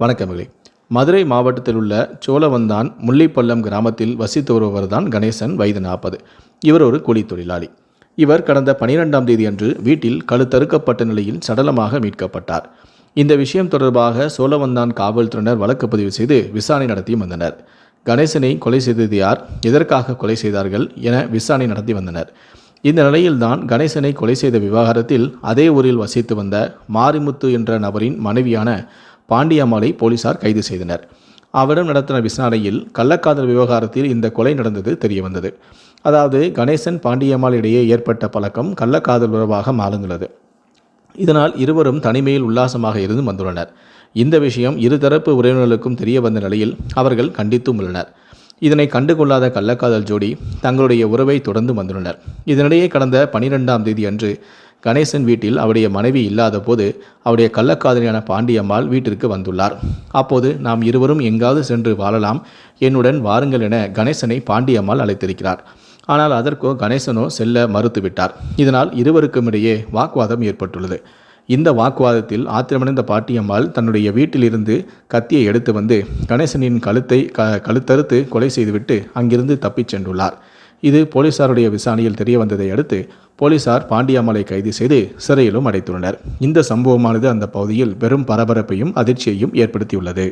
வணக்கமில்லை மதுரை மாவட்டத்தில் உள்ள சோழவந்தான் முல்லைப்பள்ளம் கிராமத்தில் வசித்து வருபவர் தான் கணேசன் வயது நாற்பது. இவர் ஒரு கூலித் தொழிலாளி இவர் கடந்த பனிரெண்டாம் தேதி அன்று வீட்டில் கழுத்தறுக்கப்பட்ட நிலையில் சடலமாக மீட்கப்பட்டார். இந்த விஷயம் தொடர்பாக சோழவந்தான் காவல்துறையினர் வழக்கு பதிவு செய்து விசாரணை நடத்தி வந்தனர். கணேசனை கொலை செய்தது யார் எதற்காக கொலை செய்தார்கள் என விசாரணை நடத்தி வந்தனர். இந்த நிலையில்தான் கணேசனை கொலை செய்த விவகாரத்தில் அதே ஊரில் வசித்து வந்த மாரிமுத்து என்ற நபரின் மனைவியான பாண்டியம்மாளை போலீசார் கைது செய்தனர். அவரிடம் நடத்தின விசாரணையில் கள்ளக்காதல் விவகாரத்தில் இந்த கொலை நடந்தது தெரியவந்தது. அதாவது கணேசன் பாண்டியம்மாள் இடையே ஏற்பட்ட பழக்கம் கள்ளக்காதல் உறவாக மாறுந்துள்ளது. இதனால் இருவரும் தனிமையில் உல்லாசமாக இருந்து வந்துள்ளனர். இந்த விஷயம் இருதரப்பு உறவினர்களுக்கும் தெரிய வந்த நிலையில் அவர்கள் கண்டித்தும் உள்ளனர் இதனை கண்டுகொள்ளாத கள்ளக்காதல் ஜோடி தங்களுடைய உறவை தொடர்ந்து வந்துள்ளனர். இதனிடையே கடந்த பனிரெண்டாம் தேதி அன்று கணேசன் வீட்டில் அவருடைய மனைவி இல்லாத போது அவருடைய கள்ளக்காதலியான பாண்டியம்மாள் வீட்டிற்கு வந்துள்ளார். அப்போது நாம் இருவரும் எங்காவது சென்று வாழலாம். என்னுடன் வாருங்கள் என கணேசனை பாண்டியம்மாள் அழைத்திருக்கிறார். ஆனால் அதற்கோ கணேசனோ செல்ல மறுத்துவிட்டார். இதனால் இருவருக்கும் இடையே வாக்குவாதம் ஏற்பட்டுள்ளது. இந்த வாக்குவாதத்தில் ஆத்திரமடைந்த பாட்டியம்மாள் தன்னுடைய வீட்டிலிருந்து கத்தியை எடுத்து வந்து கணேசனின் கழுத்தை க கழுத்தறுத்து கொலை செய்துவிட்டு அங்கிருந்து தப்பிச் சென்றுள்ளார். இது போலீசாருடைய விசாரணையில் தெரிய வந்ததை அடுத்து போலீசார் பாண்டியாமலை கைது செய்து சிறையிலும் அடைத்துள்ளனர். இந்த சம்பவமானது அந்த பகுதியில் பெரும் பரபரப்பையும் அதிர்ச்சியையும் ஏற்படுத்தியுள்ளது.